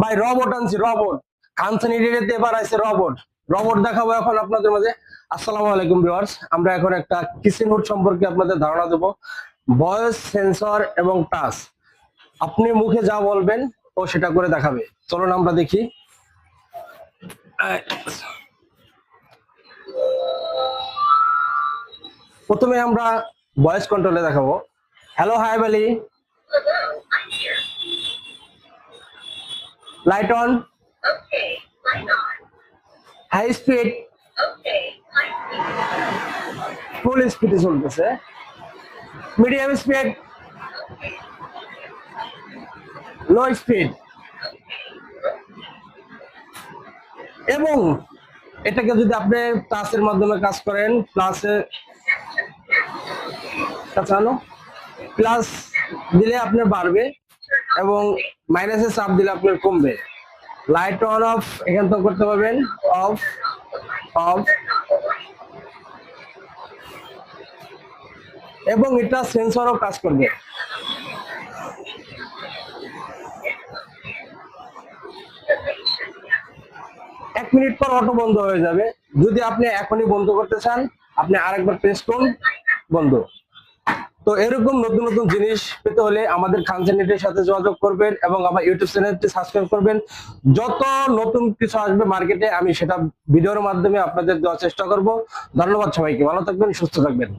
ভাই রবট আনছি রবট খানসানি রেডিতে এবার আছে রবট রবট দেখাবো এখন আপনাদের মাঝে। আসসালামু আলাইকুম ভিউয়ার্স আমরা এখন একটা কিচেন হুড সম্পর্কে আপনাদের ধারণা দেবো। ভয়েস সেন্সর এবং টাচ আপনি মুখে যা বলবেন, ও সেটা করে দেখাবে। চলুন আমরা দেখি। প্রথমে আমরা ভয়েস কন্ট্রোলে দেখাবো। হ্যালো হাই বালি light on Okay, light on. High speed Okay, high full স্পিডে চলতেছে। মিডিয়াম স্পিড লো স্পিড এবং এটাকে যদি আপনি টাচের মাধ্যমে কাজ করেন প্লাসে প্লাস দিলে আপনার বাড়বে। এবং মাইনাসে চাপ দিলে আপনার কমবে। লাইট অন অফ এখান থেকে করতে পারবেন। অফ অফ এবং এটা সেন্সরও কাজ করবে। এক মিনিট পর অটো বন্ধ হয়ে যাবে। যদি আপনি এখনই বন্ধ করতে চান, আপনি আরেকবার প্রেস করুন, বন্ধ। তো এরকম নতুন নতুন জিনিস পেতে হলে আমাদের খান খানসেনেটের সাথে যোগাযোগ করবেন এবং আমার ইউটিউব চ্যানেলটি সাবস্ক্রাইব করবেন। যত নতুন কিছু আসবে মার্কেটে, আমি সেটা ভিডিওর মাধ্যমে আপনাদের দেওয়ার চেষ্টা করব। ধন্যবাদ সবাইকে, ভালো থাকবেন, সুস্থ থাকবেন।